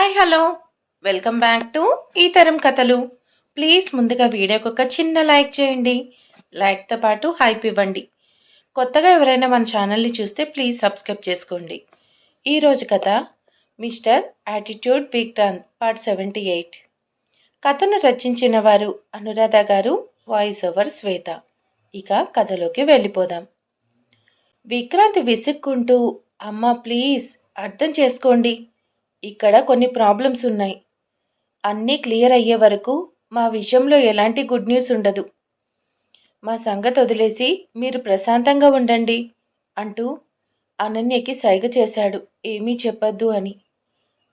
Hi hello. Welcome back to ఈ తరం కథలు. ప్లీజ్ ముందుగా వీడియోకి ఒక చిన్న లైక్ చేయండి. లైక్తో పాటు హైప్ ఇవ్వండి. కొత్తగా ఎవరైనా మన ఛానల్ని చూస్తే ప్లీజ్ సబ్స్క్రైబ్ చేసుకోండి. ఈరోజు కథ mister attitude Vikrant part seventy eight. కథను రచించిన వారు అనురాధ గారు వాయిస్ ఓవర్ శ్వేత. ఇక కథలోకి వెళ్ళిపోదాం. విక్రాంత్ విసుక్కుంటూ అమ్మ ప్లీజ్ అర్థం చేసుకోండి. ఇక్కడ కొన్ని ప్రాబ్లమ్స్ ఉన్నాయి. అన్నీ క్లియర్ అయ్యే వరకు మా విషయంలో ఎలాంటి గుడ్ న్యూస్ ఉండదు. మా సంగతి వదిలేసి మీరు ప్రశాంతంగా ఉండండి అంటూ అనన్యకి సైగ చేశాడు. ఏమీ చెప్పొద్దు అని.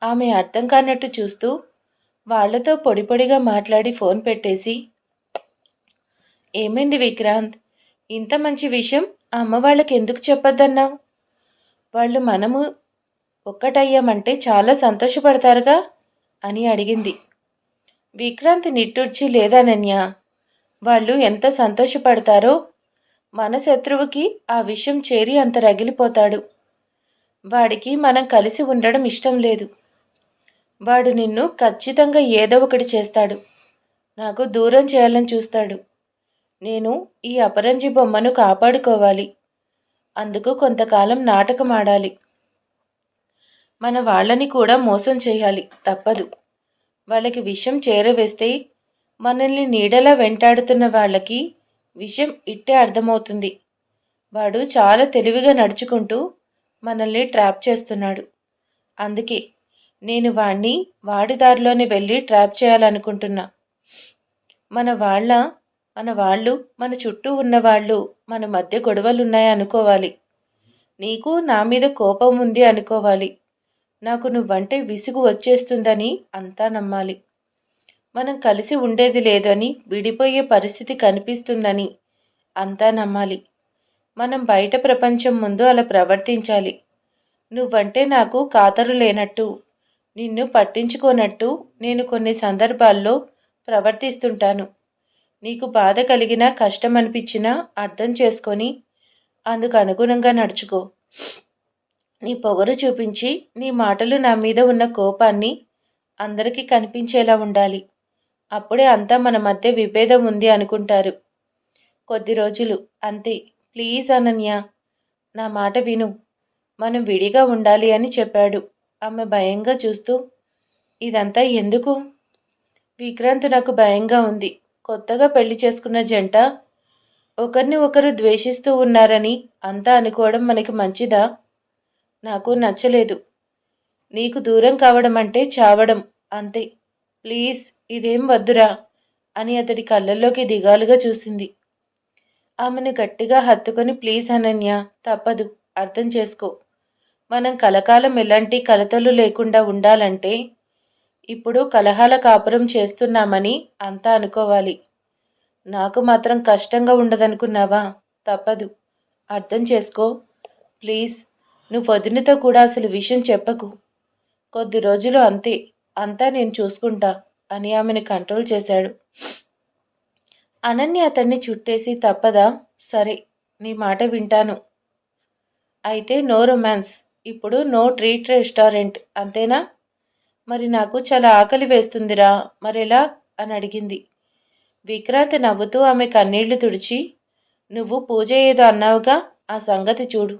ఆమె అర్థం కానట్టు చూస్తూ వాళ్ళతో పొడిపొడిగా మాట్లాడి ఫోన్ పెట్టేసి ఏమైంది విక్రాంత్? ఇంత మంచి విషయం అమ్మ వాళ్ళకి ఎందుకు చెప్పొద్దన్నావు? వాళ్ళు మనము ఒక్కటయ్యామంటే చాలా సంతోషపడతారుగా? అని అడిగింది. విక్రాంత్ నిట్టూర్చి లేదానన్య వాళ్ళు ఎంత సంతోషపడతారో మన శత్రువుకి ఆ విషయం చేరి అంత రగిలిపోతాడు. వాడికి మనం కలిసి ఉండడం ఇష్టం లేదు. వాడు నిన్ను ఖచ్చితంగా ఏదో ఒకటి చేస్తాడు. నాకు దూరం చేయాలని చూస్తాడు. నేను ఈ అపరంజి బొమ్మను కాపాడుకోవాలి. అందుకు కొంతకాలం నాటకం ఆడాలి మన వాళ్ళని కూడా మోసం చేయాలి. తప్పదు. వాళ్ళకి విషం చేరవేస్తే మనల్ని నీడలా వెంటాడుతున్న వాళ్ళకి విషయం ఇట్టే అర్థమవుతుంది. వాడు చాలా తెలివిగా నడుచుకుంటూ మనల్ని ట్రాప్ చేస్తున్నాడు. అందుకే నేను వాణ్ణి వాడి దారిలోనే వెళ్ళి ట్రాప్ చేయాలనుకుంటున్నా. మన వాళ్ళ మన వాళ్ళు మన చుట్టూ ఉన్నవాళ్ళు మన మధ్య గొడవలున్నాయనుకోవాలి. నీకు నా మీద కోపం ఉంది అనుకోవాలి. నాకు నువ్వంటే విసుగు వచ్చేస్తుందని అంతా నమ్మాలి. మనం కలిసి ఉండేది లేదని విడిపోయే పరిస్థితి కనిపిస్తుందని అంతా నమ్మాలి. మనం బయట ప్రపంచం ముందు అలా ప్రవర్తించాలి. నువ్వంటే నాకు ఖాతరు లేనట్టు నిన్ను పట్టించుకోనట్టు నేను కొన్ని సందర్భాల్లో ప్రవర్తిస్తుంటాను. నీకు బాధ కలిగినా కష్టం అనిపించినా అర్థం చేసుకొని అందుకు అనుగుణంగా నడుచుకో. నీ పొగరు చూపించి నీ మాటలు నా మీద ఉన్న కోపాన్ని అందరికీ కనిపించేలా ఉండాలి. అప్పుడే అంతా మన మధ్య విభేదం ఉంది అనుకుంటారు. కొద్ది రోజులు అంతే. ప్లీజ్ అనన్య నా మాట విను. మనం విడిగా ఉండాలి అని చెప్పాడు. ఆమె భయంగా చూస్తూ ఇదంతా ఎందుకు? విక్రాంత్ నాకు భయంగా ఉంది. కొత్తగా పెళ్ళి చేసుకున్న జంట ఒకరిని ఒకరు ద్వేషిస్తూ ఉన్నారని అంతా అనుకోవడం మనకి మంచిదా? నాకు నచ్చలేదు. నీకు దూరం కావడం అంటే చావడం అంతే. ప్లీజ్ ఇదేం వద్దురా అని అతడి కళ్ళల్లోకి దిగాలుగా చూసింది. ఆమెను గట్టిగా హత్తుకొని ప్లీజ్ అనన్య తప్పదు అర్థం చేసుకో. మనం కలకాలం ఎలాంటి కలతలు లేకుండా ఉండాలంటే ఇప్పుడు కలహాల కాపురం చేస్తున్నామని అంతా అనుకోవాలి. నాకు మాత్రం కష్టంగా ఉండదనుకున్నావా? తప్పదు. అర్థం చేసుకో. ప్లీజ్ నువ్వు వదినతో కూడా అసలు విషయం చెప్పకు. కొద్ది రోజులు అంతే అంతా నేను చూసుకుంటా అని ఆమెను కంట్రోల్ చేశాడు. అనన్య అతన్ని చుట్టేసి తప్పదా? సరే నీ మాట వింటాను. అయితే నో రొమాన్స్ ఇప్పుడు నో ట్రీట్ రెస్టారెంట్ అంతేనా? మరి నాకు చాలా ఆకలి వేస్తుందిరా మరెలా? అని అడిగింది. విక్రాంత్ నవ్వుతూ ఆమె కన్నీళ్ళు తుడిచి నువ్వు పూజ ఏదో అన్నావుగా ఆ సంగతి చూడు.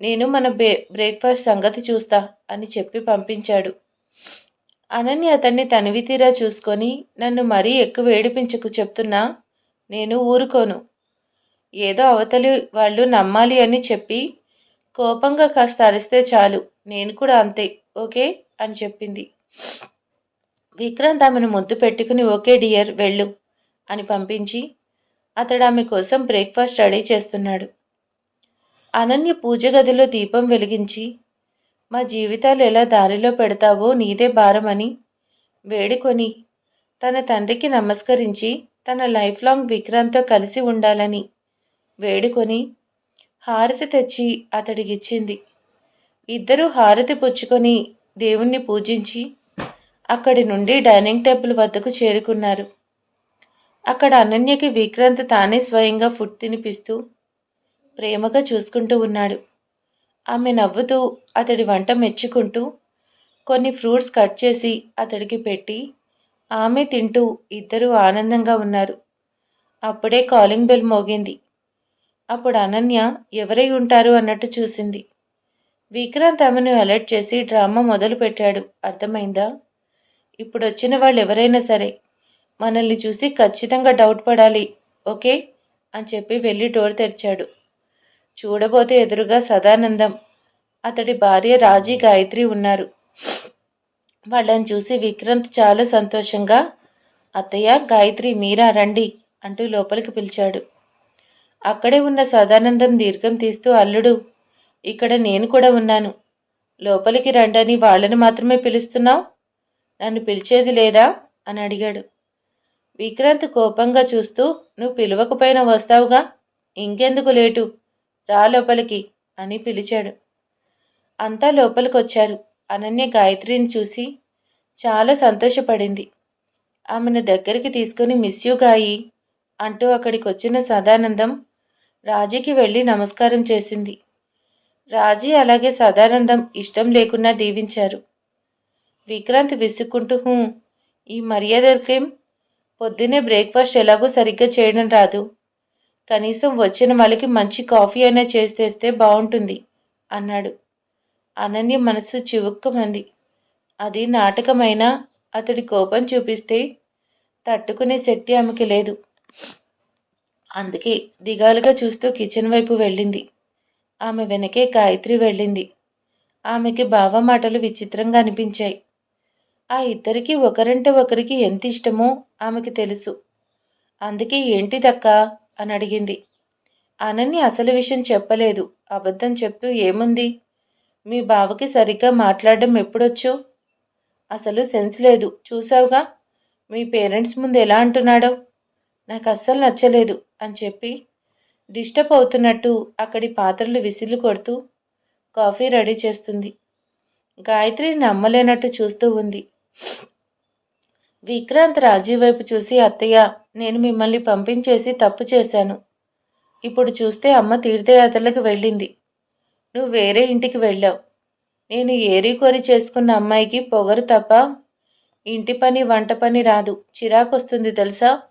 నేను మన బే బ్రేక్ఫాస్ట్ సంగతి చూస్తా అని చెప్పి పంపించాడు. అనన్య అతన్ని తనివి తీరా చూసుకొని నన్ను మరీ ఎక్కువ ఏడిపించకు చెప్తున్నా నేను ఊరుకోను. ఏదో అవతలి వాళ్ళు నమ్మాలి అని చెప్పి కోపంగా కాస్త అరిస్తే చాలు నేను కూడా అంతే ఓకే? అని చెప్పింది. విక్రాంత్ ఆమెను ముద్దు పెట్టుకుని ఓకే డియర్ వెళ్ళు అని పంపించి అతడు ఆమె కోసం బ్రేక్ఫాస్ట్ రెడీ చేస్తున్నాడు. అనన్య పూజ గదిలో దీపం వెలిగించి మా జీవితాలు ఎలా దారిలో పెడతావో నీదే భారమని వేడుకొని తన తండ్రికి నమస్కరించి తన లైఫ్ లాంగ్ విక్రాంత్తో కలిసి ఉండాలని వేడుకొని హారతి తెచ్చి అతడికిచ్చింది. ఇద్దరూ హారతి పుచ్చుకొని దేవుణ్ణి పూజించి అక్కడి నుండి డైనింగ్ టేబుల్ వద్దకు చేరుకున్నారు. అక్కడ అనన్యకి విక్రాంత్ తానే స్వయంగా ఫుడ్ తినిపిస్తూ ప్రేమగా చూసుకుంటూ ఉన్నాడు. ఆమె నవ్వుతూ అతడి వంట మెచ్చుకుంటూ కొన్ని ఫ్రూట్స్ కట్ చేసి అతడికి పెట్టి ఆమె తింటూ ఇద్దరూ ఆనందంగా ఉన్నారు. అప్పుడే కాలింగ్ బెల్ మోగింది. అప్పుడు అనన్య ఎవరై ఉంటారు? అన్నట్టు చూసింది. విక్రాంత్ ఆమెను అలర్ట్ చేసి డ్రామా మొదలుపెట్టాడు అర్థమైందా? ఇప్పుడు వచ్చిన వాళ్ళు ఎవరైనా సరే మనల్ని చూసి ఖచ్చితంగా డౌట్ పడాలి ఓకే? అని చెప్పి వెళ్ళి డోర్ తెరిచాడు. చూడబోతే ఎదురుగా సదానందం. అతడి భార్య రాజీ గాయత్రి ఉన్నారు. వాళ్ళని చూసి విక్రాంత్ చాలా సంతోషంగా అత్తయ్య గాయత్రి మీరా రండి అంటూ లోపలికి పిలిచాడు. అక్కడే ఉన్న సదానందం దీర్ఘం తీస్తూ అల్లుడు ఇక్కడ నేను కూడా ఉన్నాను. లోపలికి రండని వాళ్ళని మాత్రమే పిలుస్తున్నావు? నన్ను పిలిచేది లేదా? అని అడిగాడు. విక్రాంత్ కోపంగా చూస్తూ నువ్వు పిలవకపోయినా వస్తావుగా? ఇంకెందుకు లేటు? రా లోపలికి అని పిలిచాడు. అంతా లోపలికొచ్చారు. అనన్య గాయత్రిని చూసి చాలా సంతోషపడింది. ఆమెను దగ్గరికి తీసుకుని మిస్ యూ గాయి అంటూ అక్కడికి వచ్చిన సదానందం రాజీకి వెళ్ళి నమస్కారం చేసింది. రాజీ అలాగే సదానందం ఇష్టం లేకున్నా దీవించారు. విక్రాంత్ విసుక్కుంటూ హూ ఈ మర్యాదలకేం పొద్దున్నే బ్రేక్ఫాస్ట్ ఎలాగో సరిగ్గా చేయడం రాదు. కనీసం వచ్చిన వాళ్ళకి మంచి కాఫీ అయినా చేసేస్తే బాగుంటుంది అన్నాడు. అనన్య మనసు చివుక్కమంది. అది నాటకమైనా? అతడి కోపం చూపిస్తే తట్టుకునే శక్తి ఆమెకి లేదు. అందుకే దిగాలుగా చూస్తూ కిచెన్ వైపు వెళ్ళింది. ఆమె వెనకే గాయత్రి వెళ్ళింది. ఆమెకి బావ మాటలు విచిత్రంగా అనిపించాయి. ఆ ఇద్దరికి ఒకరంటే ఒకరికి ఎంత ఇష్టమో ఆమెకి తెలుసు. అందుకే ఏంటిదక్కా? అని అడిగింది. అనన్య అసలు విషయం చెప్పలేదు. అబద్ధం చెప్తూ ఏముంది? మీ బావకి సరిగ్గా మాట్లాడడం ఎప్పుడొచ్చు? అసలు సెన్స్ లేదు. చూసావుగా మీ పేరెంట్స్ ముందు ఎలా అంటున్నాడో? నాకు అస్సలు నచ్చలేదు అని చెప్పి డిస్టర్బ్ అవుతున్నట్టు అక్కడి పాత్రలు విసిలు కొడుతూ కాఫీ రెడీ చేస్తుంది. గాయత్రి నమ్మలేనట్టు చూస్తూ ఉంది. విక్రాంత్ రాజీవ్ వైపు చూసి అత్తయ్య నేను మిమ్మల్ని పంపించేసి తప్పు చేశాను. ఇప్పుడు చూస్తే అమ్మ తీర్థయాత్రలకు వెళ్ళింది. నువ్వు వేరే ఇంటికి వెళ్ళావు. నేను ఏరి కోరి చేసుకున్న అమ్మాయికి పొగరు తప్ప ఇంటి పని వంట పని రాదు. చిరాకొస్తుంది తెలుసా?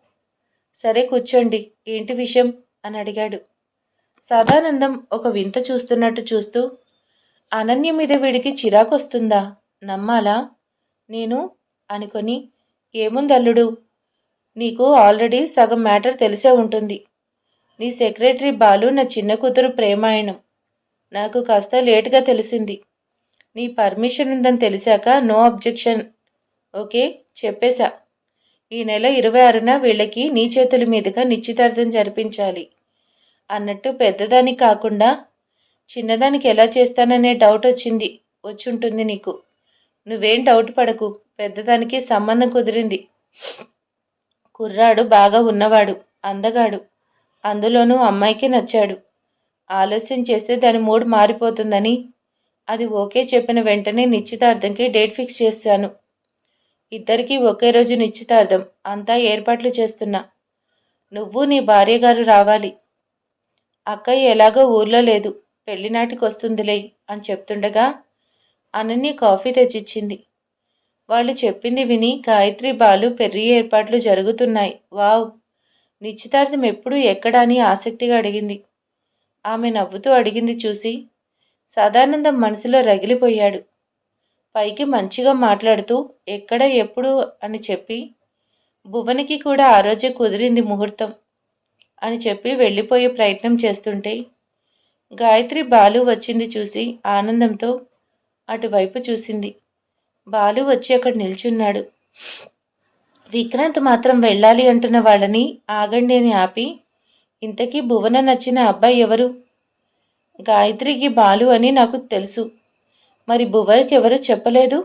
సరే కూర్చోండి. ఏంటి విషయం? అని అడిగాడు. సదానందం ఒక వింత చూస్తున్నట్టు చూస్తూ అనన్య మీద వీడికి చిరాకొస్తుందా? నమ్మాలా? నేను అనుకొని ఏముంది అల్లుడు నీకు ఆల్రెడీ సగం మ్యాటర్ తెలిసే ఉంటుంది. నీ సెక్రటరీ బాలు నా చిన్న కూతురు ప్రేమాయణం. నాకు కాస్త లేటుగా తెలిసింది. నీ పర్మిషన్ ఉందని తెలిసాక నో అబ్జెక్షన్. ఓకే చెప్పేశా. ఈ నెల ఇరవై ఆరున వీళ్ళకి నీ చేతుల మీదుగా నిశ్చితార్థం జరిపించాలి. అన్నట్టు పెద్దదానికి కాకుండా చిన్నదానికి ఎలా చేస్తాననే డౌట్ వచ్చింది వచ్చి ఉంటుంది నీకు. నువ్వేం డౌట్ పడకు. పెద్దదానికి సంబంధం కుదిరింది. కుర్రాడు బాగా ఉన్నవాడు అందగాడు. అందులోనూ అమ్మాయికి నచ్చాడు. ఆలస్యం చేస్తే దాని మూడ్ మారిపోతుందని. అది ఓకే చెప్పిన వెంటనే నిశ్చితార్థంకి డేట్ ఫిక్స్ చేశాను ఇద్దరికీ ఒకే రోజు నిశ్చితార్థం. అంతా ఏర్పాట్లు చేస్తున్నా. నువ్వు నీ భార్య గారు రావాలి. అక్కయ్య ఎలాగో ఊర్లో లేదు. పెళ్ళినాటికి వస్తుందిలే అని చెప్తుండగా అనన్య కాఫీ తెచ్చిచ్చింది. వాళ్ళు చెప్పింది విని గాయత్రి బాలు పెర్రి ఏర్పాట్లు జరుగుతున్నాయి. వావ్! నిశ్చితార్థం ఎప్పుడు ఎక్కడ అని ఆసక్తిగా అడిగింది. ఆమె నవ్వుతూ అడిగింది చూసి సదానందం మనసులో రగిలిపోయాడు. పైకి మంచిగా మాట్లాడుతూ ఎక్కడ ఎప్పుడు అని చెప్పి భువనికి కూడా ఆ రోజే కుదిరింది ముహూర్తం అని చెప్పి వెళ్ళిపోయే ప్రయత్నం చేస్తుంటే గాయత్రి బాలు వచ్చింది చూసి ఆనందంతో అటువైపు చూసింది. బాలు వచ్చి అక్కడ నిల్చున్నాడు. విక్రాంత్ మాత్రం వెళ్ళాలి అంటున్న వాళ్ళని ఆగండి అని ఆపి ఇంతకీ భువన నచ్చిన అబ్బాయి ఎవరు? గాయత్రికి బాలు అని నాకు తెలుసు. మరి భువన్కి ఎవరు చెప్పలేదు?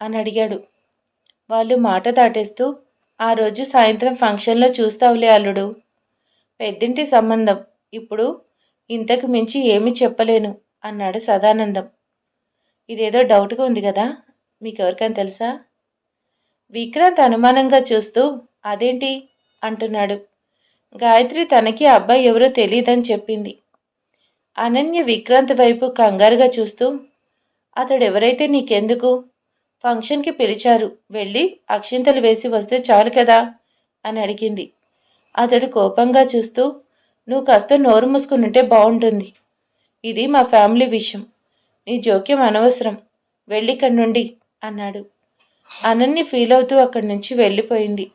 అని అడిగాడు. వాళ్ళు మాట దాటేస్తూ ఆ రోజు సాయంత్రం ఫంక్షన్లో చూస్తావులే అల్లుడు. పెద్దింటి సంబంధం. ఇప్పుడు ఇంతకు మించి ఏమీ చెప్పలేను అన్నాడు సదానందం. ఇదేదో డౌట్గా ఉంది కదా? మీకు ఎవరికైనా తెలుసా? విక్రాంత్ అనుమానంగా చూస్తూ అదేంటి? అంటున్నాడు. గాయత్రి తనకి అబ్బాయి ఎవరో తెలియదని చెప్పింది. అనన్య విక్రాంత్ వైపు కంగారుగా చూస్తూ అతడు ఎవరైతే నీకెందుకు? ఫంక్షన్కి పిలిచారు. వెళ్ళి అక్షింతలు వేసి వస్తే చాలు కదా? అని అడిగింది. అతడు కోపంగా చూస్తూ నువ్వు కాస్త నోరు మూసుకుని ఉంటే బాగుంటుంది ఇది మా ఫ్యామిలీ విషయం. నీ జోక్యం అనవసరం. వెళ్ళిక్కడి నుండి అన్నాడు. అనన్య ఫీల్ అవుతూ అక్కడి నుంచి వెళ్ళిపోయింది.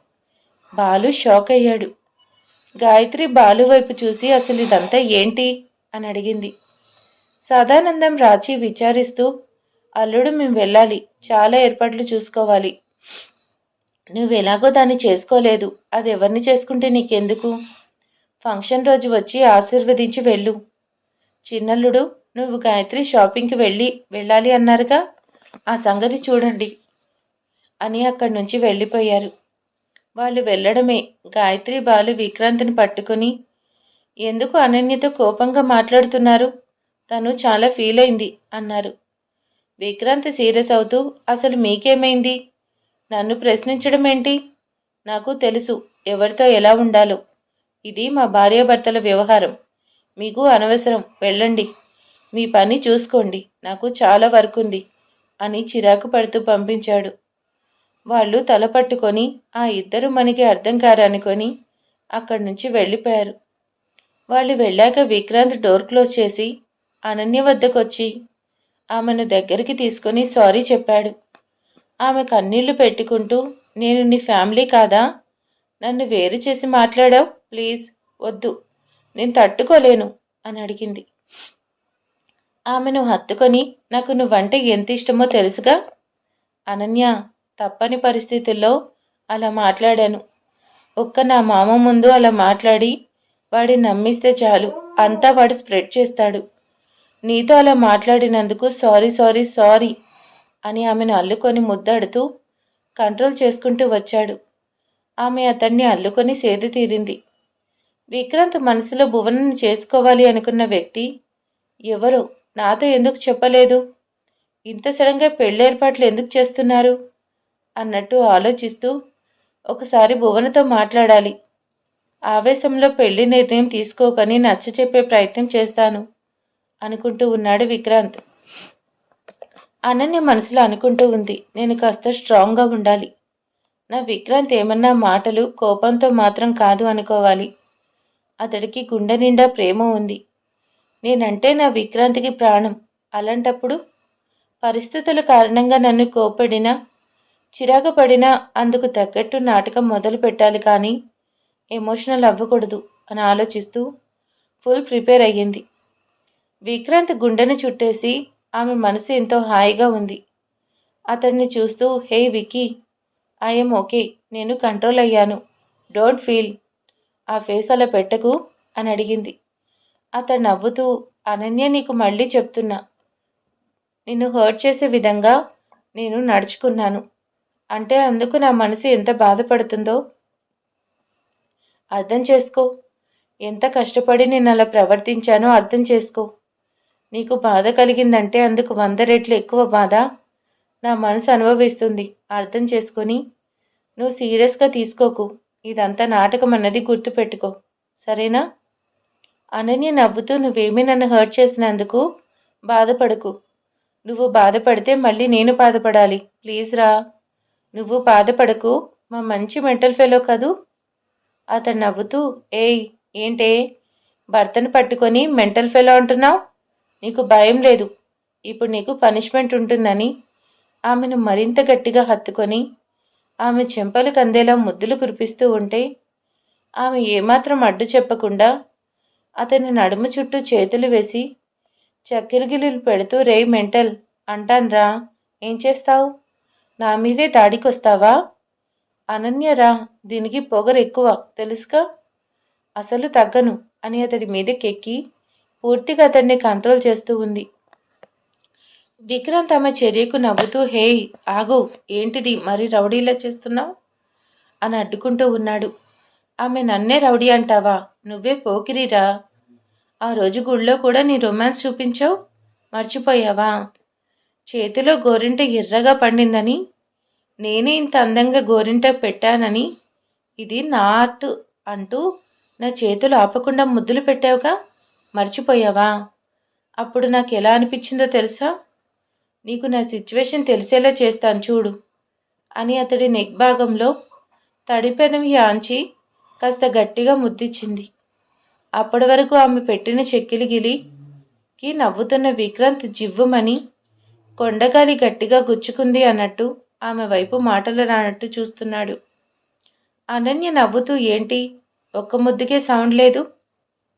బాలు షాక్ అయ్యాడు. గాయత్రి బాలు వైపు చూసి అసలు ఇదంతా ఏంటి? అని అడిగింది. సదానందం రాచి విచారిస్తూ అల్లుడు మేము వెళ్ళాలి. చాలా ఏర్పాట్లు చూసుకోవాలి. నువ్వు ఎలాగో దాన్ని చేసుకోలేదు. అది ఎవరిని చేసుకుంటే నీకెందుకు? ఫంక్షన్ రోజు వచ్చి ఆశీర్వదించి వెళ్ళు. చిన్నల్లుడు నువ్వు గాయత్రి షాపింగ్కి వెళ్ళి వెళ్ళాలి అన్నారుగా. ఆ సంగతి చూడండి అని అక్కడి నుంచి వెళ్ళిపోయారు. వాళ్ళు వెళ్ళడమే. గాయత్రి బాలు విక్రాంతిని పట్టుకుని ఎందుకు అనన్యతో కోపంగా మాట్లాడుతున్నారు? తను చాలా ఫీల్ అయింది అన్నారు. విక్రాంత్ సీరియస్ అవుతూ అసలు మీకేమైంది? నన్ను ప్రశ్నించడం ఏంటి? నాకు తెలుసు ఎవరితో ఎలా ఉండాలో. ఇది మా భార్యాభర్తల వ్యవహారం. మీకు అనవసరం. వెళ్ళండి. మీ పని చూసుకోండి నాకు చాలా వర్క్ ఉంది అని చిరాకు పడుతూ పంపించాడు. వాళ్ళు తల పట్టుకొని ఆ ఇద్దరు మనకి అర్థం కారనుకొని అక్కడి నుంచి వెళ్ళిపోయారు. వాళ్ళు వెళ్ళాక విక్రాంత్ డోర్ క్లోజ్ చేసి అనన్య వద్దకొచ్చి ఆమెను దగ్గరికి తీసుకొని సారీ చెప్పాడు. ఆమె కన్నీళ్ళు పెట్టుకుంటూ నేను నీ ఫ్యామిలీ కాదా? నన్ను వేరు చేసి మాట్లాడావు? ప్లీజ్ వద్దు నేను తట్టుకోలేను అని అడిగింది. ఆమెను హత్తుకొని నాకు నువ్వంటే ఎంత ఇష్టమో తెలుసుగా? అనన్య తప్పని పరిస్థితుల్లో అలా మాట్లాడాను. ఒక్క నా మామ ముందు అలా మాట్లాడి వాడిని నమ్మిస్తే చాలు. అంతా వాడు స్ప్రెడ్ చేస్తాడు. నీతో అలా మాట్లాడినందుకు సారీ సారీ సారీ అని ఆమెను అల్లుకొని ముద్దాడుతూ కంట్రోల్ చేసుకుంటూ వచ్చాడు. ఆమె అతన్ని అల్లుకొని సేద తీరింది. విక్రాంత్ మనసులో భువనని చేసుకోవాలి అనుకున్న వ్యక్తి ఎవరో? నాతో ఎందుకు చెప్పలేదు? ఇంత సడన్గా పెళ్ళి ఏర్పాట్లు ఎందుకు చేస్తున్నారు? అన్నట్టు ఆలోచిస్తూ ఒకసారి భువనతో మాట్లాడాలి. ఆవేశంలో పెళ్ళి నిర్ణయం తీసుకోకని నచ్చ చెప్పే ప్రయత్నం చేస్తాను అనుకుంటూ ఉన్నాడు విక్రాంత్. అనన్య మనసులో అనుకుంటూ ఉంది నేను కాస్త స్ట్రాంగ్గా ఉండాలి. నా విక్రాంత్ ఏమన్నా మాటలు కోపంతో మాత్రం కాదు అనుకోవాలి. అతడికి గుండె నిండా ప్రేమ ఉంది. నేనంటే నా విక్రాంతికి ప్రాణం. అలాంటప్పుడు పరిస్థితుల కారణంగా నన్ను కోపడినా చిరాకు పడినా అందుకు తగ్గట్టు నాటకం మొదలు పెట్టాలి కానీ ఎమోషనల్ అవ్వకూడదు అని ఆలోచిస్తూ ఫుల్ ప్రిపేర్ అయ్యింది. విక్రాంత్ గుండెను చుట్టేసి ఆమె మనసు ఎంతో హాయిగా ఉంది. అతన్ని చూస్తూ హే వికీ ఐఎమ్ ఓకే నేను కంట్రోల్ అయ్యాను డోంట్ ఫీల్ ఆ ఫేస్ అలా పెట్టకు అని అడిగింది. అతడు నవ్వుతూ అనన్య నీకు మళ్ళీ చెప్తున్నా. నిన్ను హర్ట్ చేసే విధంగా నేను నడుచుకున్నాను. అంటే అందుకు నా మనసు ఎంత బాధపడుతుందో? అర్థం చేసుకో. ఎంత కష్టపడి నేను అలా ప్రవర్తించానో అర్థం చేసుకో. నీకు బాధ కలిగిందంటే అందుకు వంద రెట్లు ఎక్కువ బాధ నా మనసు అనుభవిస్తుంది. అర్థం చేసుకొని నువ్వు సీరియస్గా తీసుకోకు. ఇదంతా నాటకం అన్నది గుర్తుపెట్టుకో. సరేనా? అనన్య నవ్వుతూ నువ్వేమీ నన్ను హర్ట్ చేసినందుకు బాధపడకు. నువ్వు బాధపడితే మళ్ళీ నేను బాధపడాలి. ప్లీజ్ రా. నువ్వు బాధపడకు. మా మంచి మెంటల్ ఫెలో కదూ? అతను నవ్వుతూ ఏయ్ ఏంటే? భర్తను పట్టుకొని మెంటల్ ఫెలో అంటున్నావు? నీకు భయం లేదు. ఇప్పుడు నీకు పనిష్మెంట్ ఉంటుందని. ఆమెను మరింత గట్టిగా హత్తుకొని ఆమె చెంపలు కందేలా ముద్దులు కురిపిస్తూ ఉంటే ఆమె ఏమాత్రం అడ్డు చెప్పకుండా అతని నడుము చుట్టూ చేతులు వేసి చక్కెరగిలులు పెడుతూ రే మెంటల్ అంటాన్రా. ఏం చేస్తావు? నా మీదే దాడికొస్తావా? అనన్యరా దీనికి పొగరు ఎక్కువ తెలుసుగా? అసలు తగ్గను అని అతడి మీదకెక్కి పూర్తిగా అతన్ని కంట్రోల్ చేస్తూ ఉంది. విక్రాంత్ ఆమె చర్యకు నవ్వుతూ హేయ్ ఆగు ఏంటిది? మరి రౌడీలా చేస్తున్నావు? అని అడ్డుకుంటూ ఉన్నాడు. ఆమె నన్నే రౌడీ అంటావా? నువ్వే పోకిరిరా. ఆ రోజు గుళ్ళో కూడా నీ రొమాన్స్ చూపించావు? మర్చిపోయావా? చేతిలో గోరింట ఎర్రగా పండిందని నేనే ఇంత అందంగా గోరింట పెట్టానని ఇది నా ఆర్ట్ అంటూ నా చేతులు ఆపకుండా ముద్దులు పెట్టావుగా? మర్చిపోయావా? అప్పుడు నాకు ఎలా అనిపించిందో తెలుసా? నీకు నా సిచ్యువేషన్ తెలిసేలా చేస్తాను చూడు అని అతడి నెక్ భాగంలో తడిపెనవి ఆంచి కాస్త గట్టిగా ముద్దిచ్చింది అప్పటి వరకు ఆమె పెట్టిన చెక్కిలి గిలికి నవ్వుతున్న విక్రాంత్ జివ్వుమని కొండగాలి గట్టిగా గుచ్చుకుంది అన్నట్టు ఆమె వైపు మాటలు రానట్టు చూస్తున్నాడు. అనన్య నవ్వుతూ ఏంటి? ఒక్క ముద్దుకే సౌండ్ లేదు?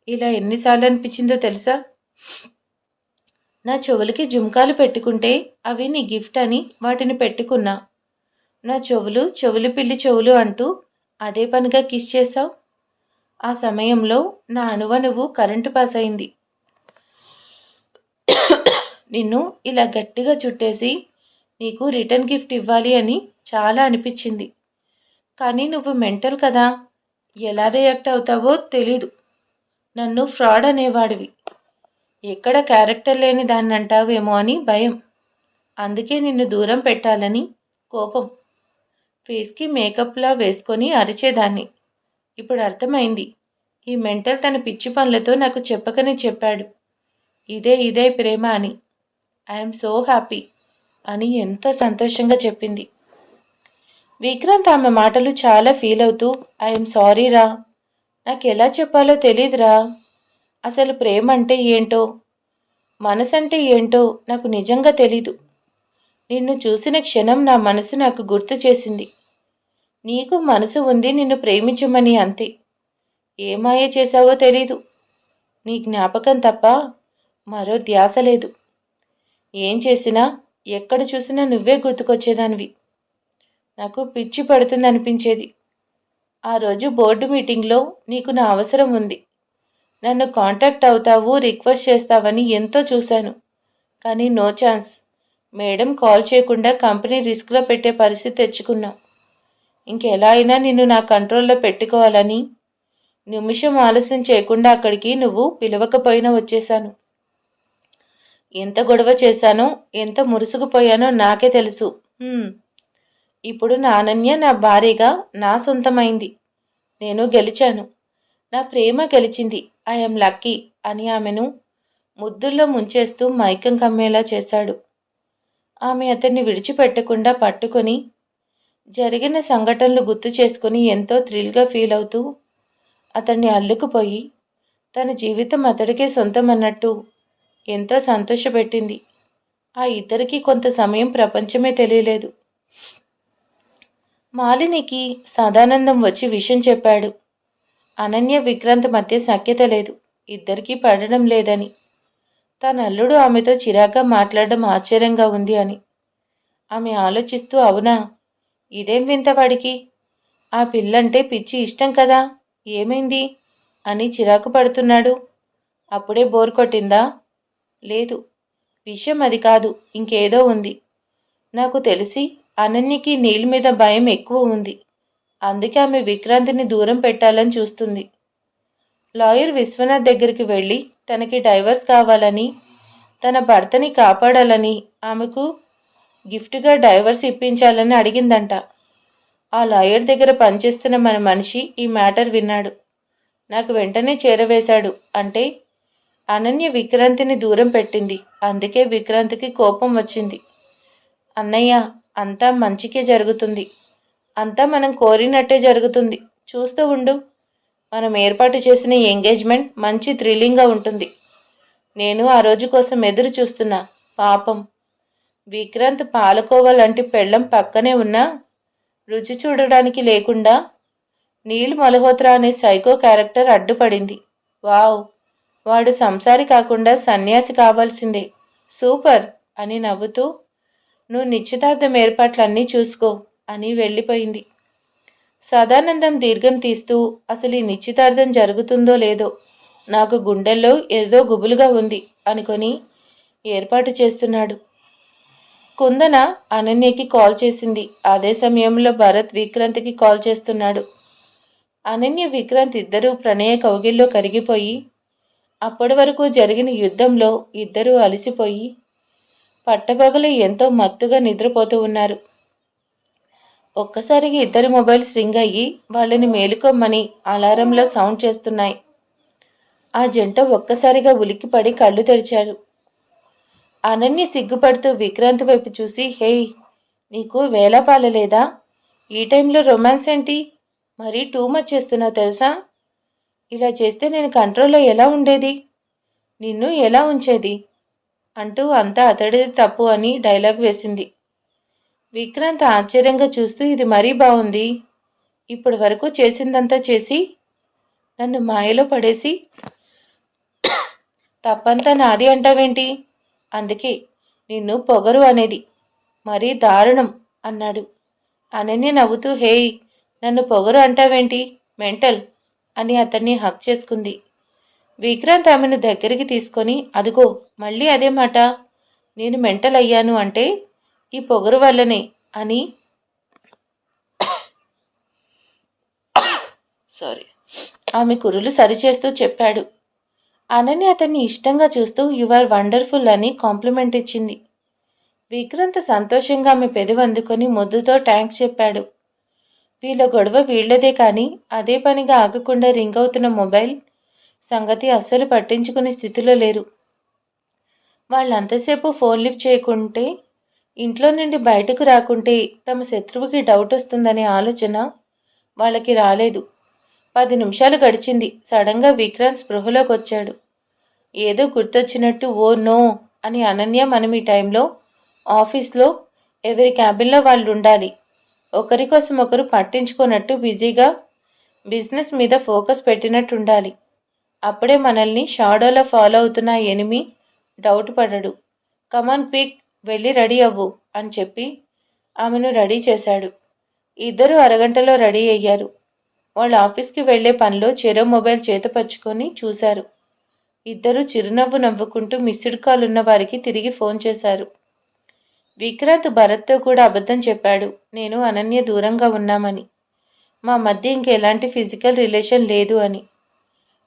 ఇలా ఎన్నిసార్లు అనిపించిందో తెలుసా? నా చెవులకి జుంకాలు పెట్టుకుంటే అవి నీ గిఫ్ట్ అని వాటిని పెట్టుకున్నా. నా చెవులు చెవులు పిల్లి చెవులు అంటూ అదే పనిగా కిస్ చేశావు? ఆ సమయంలో నా అణువణువు కరెంటు పాస్ అయింది నిన్ను ఇలా గట్టిగా చుట్టేసి నీకు రిటర్న్ గిఫ్ట్ ఇవ్వాలి అని చాలా అనిపించింది. కానీ నువ్వు మెంటల్ కదా ఎలా రియాక్ట్ అవుతావో తెలీదు. నన్ను ఫ్రాడ్ అనేవాడివి. ఎక్కడ క్యారెక్టర్ లేని దాన్ని అంటావేమో అని భయం. అందుకే నిన్ను దూరం పెట్టాలని కోపం. ఫేస్కి మేకప్లా వేసుకొని అరిచేదాన్ని. ఇప్పుడు అర్థమైంది. ఈ మెంటల్ తన పిచ్చి పనులతో నాకు చెప్పకనే చెప్పాడు. ఇదే ఇదే ప్రేమ అని. ఐఎమ్ సో హ్యాపీ అని ఎంతో సంతోషంగా చెప్పింది. విక్రాంత్ ఆమె మాటలు చాలా ఫీల్ అవుతూ ఐఎమ్ సారీ రా. నాకు ఎలా చెప్పాలో తెలీదురా. అసలు ప్రేమ అంటే ఏంటో? మనసంటే ఏంటో నాకు నిజంగా తెలీదు. నిన్ను చూసిన క్షణం నా మనసు నాకు గుర్తు చేసింది. నీకు మనసు ఉంది నిన్ను ప్రేమించమని అంతే. ఏమాయ చేశావో తెలీదు. నీ జ్ఞాపకం తప్ప మరో ధ్యాస లేదు. ఏం చేసినా ఎక్కడ చూసినా నువ్వే గుర్తుకొచ్చేదానివి. నాకు పిచ్చి పడుతుంది అనిపించేది ఆ రోజు బోర్డు మీటింగ్లో నీకు నా అవసరం ఉంది. నన్ను కాంటాక్ట్ అవుతావు రిక్వెస్ట్ చేస్తావని ఎంతో చూశాను. కానీ నో ఛాన్స్. మేడం కాల్ చేయకుండా కంపెనీ రిస్క్లో పెట్టే పరిస్థితి తెచ్చుకున్నావు ఇంకెలా అయినా నిన్ను నా కంట్రోల్లో పెట్టుకోవాలని. నిమిషం ఆలస్యం చేయకుండా అక్కడికి నువ్వు పిలవకపోయినా వచ్చేశాను. ఎంత గొడవ చేశానో ఎంత మురుసుకుపోయానో నాకే తెలుసు. ఇప్పుడు నా అనన్య నా భార్యగా నా సొంతమైంది. నేను గెలిచాను. నా ప్రేమ గెలిచింది. ఐఎమ్ లక్కీ అని ఆమెను ముద్దుల్లో ముంచేస్తూ మైకం కమ్మేలా చేశాడు. ఆమె అతన్ని విడిచిపెట్టకుండా పట్టుకొని జరిగిన సంఘటనలు గుర్తు చేసుకుని ఎంతో థ్రిల్గా ఫీల్ అవుతూ అతన్ని అల్లుకుపోయి తన జీవితం అతడికే సొంతం అన్నట్టు ఎంతో సంతోషపెట్టింది. ఆ ఇద్దరికి కొంత సమయం ప్రపంచమే తెలియలేదు. మాలినికి సదానందం వచ్చి విషయం చెప్పాడు. అనన్య విక్రాంత్ మధ్య సఖ్యత లేదు. ఇద్దరికీ పడడం లేదని. తన అల్లుడు ఆమెతో చిరాగ్గా మాట్లాడడం ఆశ్చర్యంగా ఉంది అని. ఆమె ఆలోచిస్తూ అవునా? ఇదేం వింత వాడికి? ఆ పిల్లంటే పిచ్చి ఇష్టం కదా? ఏమైంది? అని చిరాకు పడుతున్నాడు. అప్పుడే బోర్ కొట్టిందా? లేదు. విషయం అది కాదు. ఇంకేదో ఉంది. నాకు తెలిసి అనన్యకి నీళ్ళ మీద భయం ఎక్కువ ఉంది. అందుకే ఆమె విక్రాంతిని దూరం పెట్టాలని చూస్తుంది. లాయర్ విశ్వనాథ్ దగ్గరికి వెళ్ళి తనకి డైవర్స్ కావాలని తన భర్తని కాపాడాలని ఆమెకు గిఫ్ట్గా డైవర్స్ ఇప్పించాలని అడిగిందంట. ఆ లాయర్ దగ్గర పనిచేస్తున్న మన మనిషి ఈ మ్యాటర్ విన్నాడు. నాకు వెంటనే చేరవేశాడు అంటే అనన్య విక్రాంతిని దూరం పెట్టింది. అందుకే విక్రాంతికి కోపం వచ్చింది. అన్నయ్య అంతా మంచికే జరుగుతుంది. అంతా మనం కోరినట్టే జరుగుతుంది. చూస్తూ ఉండు. మనం ఏర్పాటు చేసిన ఎంగేజ్మెంట్ మంచి థ్రిల్లింగ్గా ఉంటుంది. నేను ఆ రోజు కోసం ఎదురు చూస్తున్నా. పాపం. విక్రాంత్ పాలకోవ లాంటి పెళ్ళం పక్కనే ఉన్నా రుచి చూడడానికి లేకుండా నీల్ మల్హోత్రా అనే సైకో క్యారెక్టర్ అడ్డుపడింది. వావ్. వాడు సంసారి కాకుండా సన్యాసి కావాల్సిందే. సూపర్ అని నవ్వుతూ నువ్వు నిశ్చితార్థం ఏర్పాట్లన్నీ చూసుకో అని వెళ్ళిపోయింది. సదానందం దీర్ఘం తీస్తూ అసలు ఈ నిశ్చితార్థం జరుగుతుందో లేదో? నాకు గుండెల్లో ఏదో గుబులుగా ఉంది అనుకొని ఏర్పాటు చేస్తున్నాడు. కుందన అనన్యకి కాల్ చేసింది. అదే సమయంలో భరత్ విక్రాంత్కి కాల్ చేస్తున్నాడు. అనన్య విక్రాంత్ ఇద్దరూ ప్రణయ కౌగిల్లో కరిగిపోయి అప్పటి వరకు జరిగిన యుద్ధంలో ఇద్దరూ అలసిపోయి పట్టపగలు ఎంతో మత్తుగా నిద్రపోతూ ఉన్నారు. ఒక్కసారిగా ఇద్దరి మొబైల్స్ రింగ్ అయ్యి వాళ్ళని మేలుకొమ్మని అలారంలో సౌండ్ చేస్తున్నాయి. ఆ జంట ఒక్కసారిగా ఉలిక్కిపడి కళ్ళు తెరిచారు. అనన్య సిగ్గుపడుతూ విక్రాంత్ వైపు చూసి హేయ్ నీకు వేళపాల లేదా ఈ టైంలో రొమాన్స్ ఏంటి? మరీ టూ మచ్ చేస్తున్నావు తెలుసా? ఇలా చేస్తే నేను కంట్రోల్లో ఎలా ఉండేది? నిన్ను ఎలా ఉంచేది? అంటూ అంతా అతడిది తప్పు అని డైలాగ్ వేసింది. విక్రాంత్ ఆశ్చర్యంగా చూస్తూ ఇది మరీ బాగుంది. ఇప్పటి వరకు చేసిందంతా చేసి నన్ను మాయలో పడేసి తప్పంతా నాది అంటావేంటి? అందుకే నిన్ను పొగరు అనేది మరీ దారుణం అన్నాడు. అనన్య నవ్వుతూ హేయ్ నన్ను పొగరు అంటావేంటి? మెంటల్ అని అతన్ని హక్ చేసుకుంది. విక్రాంత్ ఆమెను దగ్గరికి తీసుకొని అదుగో మళ్ళీ అదే మాట. నేను మెంటల్ అయ్యాను అంటే ఈ పొగరు వల్లనే అని సారీ ఆమె కురులు సరిచేస్తూ చెప్పాడు. అనని అతన్ని ఇష్టంగా చూస్తూ యు ఆర్ వండర్ఫుల్ అని కాంప్లిమెంట్ ఇచ్చింది. విక్రంత సంతోషంగా ఆమె పెదవి అందుకొని ముద్దుతో ట్యాంక్స్ చెప్పాడు. వీళ్ళ గొడవ వీళ్ళదే కానీ అదే పనిగా ఆగకుండా రింగ్ అవుతున్న మొబైల్ సంగతి అస్సలు పట్టించుకునే స్థితిలో లేరు. వాళ్ళంతసేపు ఫోన్ లిఫ్ట్ చేయకుంటే ఇంట్లో నుండి బయటకు రాకుంటే తమ శత్రువుకి డౌట్ వస్తుందనే ఆలోచన వాళ్ళకి రాలేదు. పది నిమిషాలు గడిచింది. సడన్గా విక్రాంత్ స్పృహలోకి వచ్చాడు. ఏదో గుర్తొచ్చినట్టు ఓ నో అని అనన్య మనం ఈ టైంలో ఆఫీస్లో ఎవరి క్యాబిన్లో వాళ్ళు ఉండాలి ఒకరి కోసం ఒకరు పట్టించుకున్నట్టు బిజీగా బిజినెస్ మీద ఫోకస్ పెట్టినట్టు ఉండాలి అప్పుడే మనల్ని షాడోలో ఫాలో అవుతున్న ఎనిమి డౌట్ పడడు. కమాన్ పిక్ వెళ్ళి రెడీ అవ్వు అని చెప్పి ఆమెను రెడీ చేశాడు. ఇద్దరు అరగంటలో రెడీ అయ్యారు. వాళ్ళ ఆఫీస్కి వెళ్ళే పనిలో చెరో మొబైల్ చేతపరుచుకొని చూశారు. ఇద్దరు చిరునవ్వు నవ్వుకుంటూ మిస్డ్ కాల్ ఉన్న వారికి తిరిగి ఫోన్ చేశారు. విక్రాంత్ భరత్తో కూడా అబద్ధం చెప్పాడు. నేను అనన్య దూరంగా ఉన్నామని. మా మధ్య ఇంకెలాంటి ఫిజికల్ రిలేషన్ లేదు అని.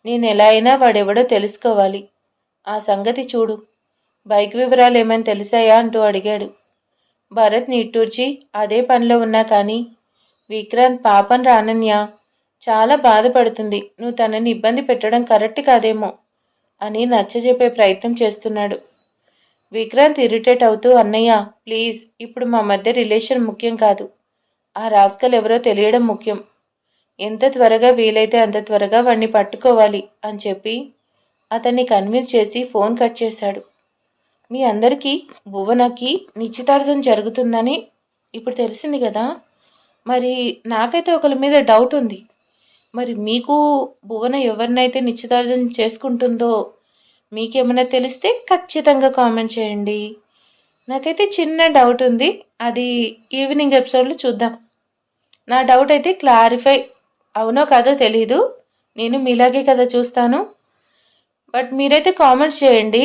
నేను ఎలా అయినా వాడెవడో తెలుసుకోవాలి. ఆ సంగతి చూడు. బైక్ వివరాలు ఏమైనా తెలిసాయా అంటూ అడిగాడు. భరత్ నిట్టూర్చి అదే పనిలో ఉన్నా కానీ విక్రాంత్ పాపం రానన్య చాలా బాధపడుతుంది. నువ్వు తనని ఇబ్బంది పెట్టడం కరెక్ట్ కాదేమో అని నచ్చజెప్పే ప్రయత్నం చేస్తున్నాడు. విక్రాంత్ ఇరిటేట్ అవుతూ అన్నయ్య ప్లీజ్ ఇప్పుడు మా మధ్య రిలేషన్ ముఖ్యం కాదు. ఆ రాస్కల్ ఎవరో తెలియడం ముఖ్యం. ఎంత త్వరగా వీలైతే అంత త్వరగా వాడిని పట్టుకోవాలి అని చెప్పి అతన్ని కన్విన్స్ చేసి ఫోన్ కట్ చేశాడు. మీ అందరికీ భువనకి నిశ్చితార్థం జరుగుతుందని ఇప్పుడు తెలిసింది కదా. మరి నాకైతే ఒకరి మీద డౌట్ ఉంది. మరి మీకు భువన ఎవరినైతే నిశ్చితార్థం చేసుకుంటుందో మీకేమైనా తెలిస్తే ఖచ్చితంగా కామెంట్ చేయండి. నాకైతే చిన్న డౌట్ ఉంది. అది ఈవినింగ్ ఎపిసోడ్లో చూద్దాం. నా డౌట్ అయితే క్లారిఫై అవునో కాదో తెలీదు. నేను మీలాగే కదా చూస్తాను. బట్ మీరైతే కామెంట్స్ చేయండి.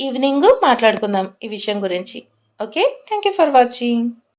ఈవినింగ్ మాట్లాడుకుందాం ఈ విషయం గురించి. Okay? Thank you for watching